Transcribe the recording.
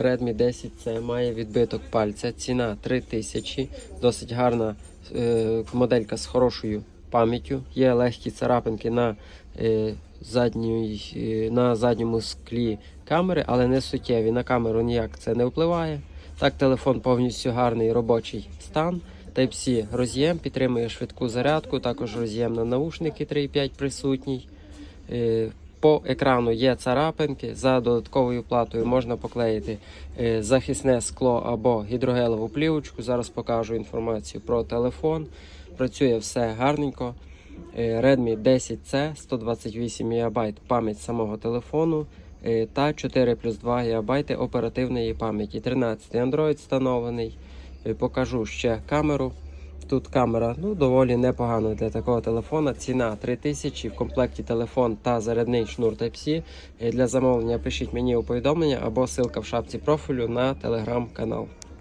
Redmi 10C має відбиток пальця. Ціна 3000. Досить гарна е, моделька з хорошою пам'яттю. Є легкі царапинки на, е, задній, е, на задньому склі камери, але не суттєві. На камеру ніяк це не впливає. Так, телефон повністю гарний робочий стан. Type-C роз'єм підтримує швидку зарядку, також роз'єм на наушники 3.5 присутній. Е, По екрану є царапинки. За додатковою платою можна поклеїти е, захисне скло або гідрогелеву плівочку. Зараз покажу інформацію про телефон. Працює все гарненько. Е, Redmi 10C 128 МБ пам'ять самого телефону е, та 4 плюс 2 ГБ оперативної пам'яті. 13 Android встановлений. Покажу ще камеру. Тут камера ну, доволі непогана для такого телефона. Ціна 3000, в комплекті телефон та зарядний шнур Type-C. Е, Для замовлення пишіть мені у повідомлення або ссылка в шапці профілю на телеграм-канал.